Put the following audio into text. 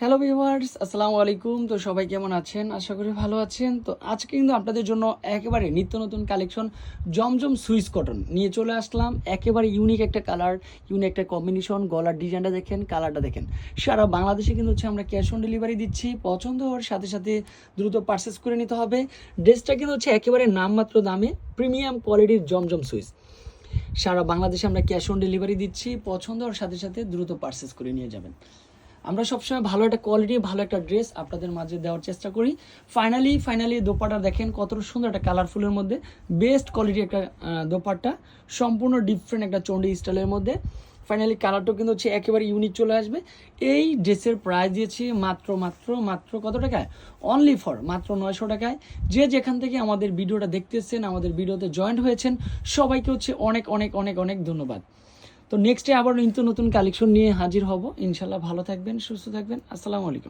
Hello viewers আসসালামু আলাইকুম তো সবাই কেমন আছেন? আশা করি ভালো আছেন। তো আজকে কিন্তু আপনাদের জন্য একেবারে নিত্য নতুন কালেকশন জমজম সুইস কটন নিয়ে চলে আসলাম। একেবারে ইউনিক একটা কালার ইউনিক একটা কম্বিনেশন গলার ডিজাইনটা দেখেন কালারটা দেখেন। সারা বাংলাদেশে কিন্তু হচ্ছে আমরা ক্যাশ অন ডেলিভারি দিচ্ছি। পছন্দ হওয়ার সাথে সাথে দ্রুত পারচেস করে নিতে হবে। ড্রেসটা কিন্তু হচ্ছে একেবারে নামমাত্র দামে প্রিমিয়াম কোয়ালিটির জমজম সুইস। সারা বাংলাদেশে আমরা ক্যাশ অন ডেলিভারি দিচ্ছি। পছন্দ হওয়ার সাথে সাথে দ্রুত পারচেস করে নিয়ে যাবেন। আমরা সবসময় ভালো একটা কোয়ালিটি ভালো একটা ড্রেস আপনাদের মাঝে দেওয়ার চেষ্টা করি। ফাইনালি ফাইনালি দোপাটা দেখেন, কত সুন্দর একটা কালারফুলের মধ্যে। বেস্ট কোয়ালিটি একটা দোপাট্টা, সম্পূর্ণ ডিফারেন্ট একটা চন্ডি স্টাইলের মধ্যে। ফাইনালি কালারটাও কিন্তু হচ্ছে একেবারে ইউনিক চলে আসবে। এই ড্রেসের প্রাইস দিয়েছি মাত্র মাত্র মাত্র কত টাকায়? অনলি ফর মাত্র নয়শো টাকায়। যে যেখান থেকে আমাদের ভিডিওটা দেখতেছেন, আমাদের ভিডিওতে জয়েন্ট হয়েছেন, সবাইকে হচ্ছে অনেক অনেক অনেক অনেক ধন্যবাদ। তো নেক্সটে আবার নিত্য নতুন কালেকশন নিয়ে হাজির হব। ইনশাল্লাহ ভালো থাকবেন, সুস্থ থাকবেন। আসসালামু আলাইকুম।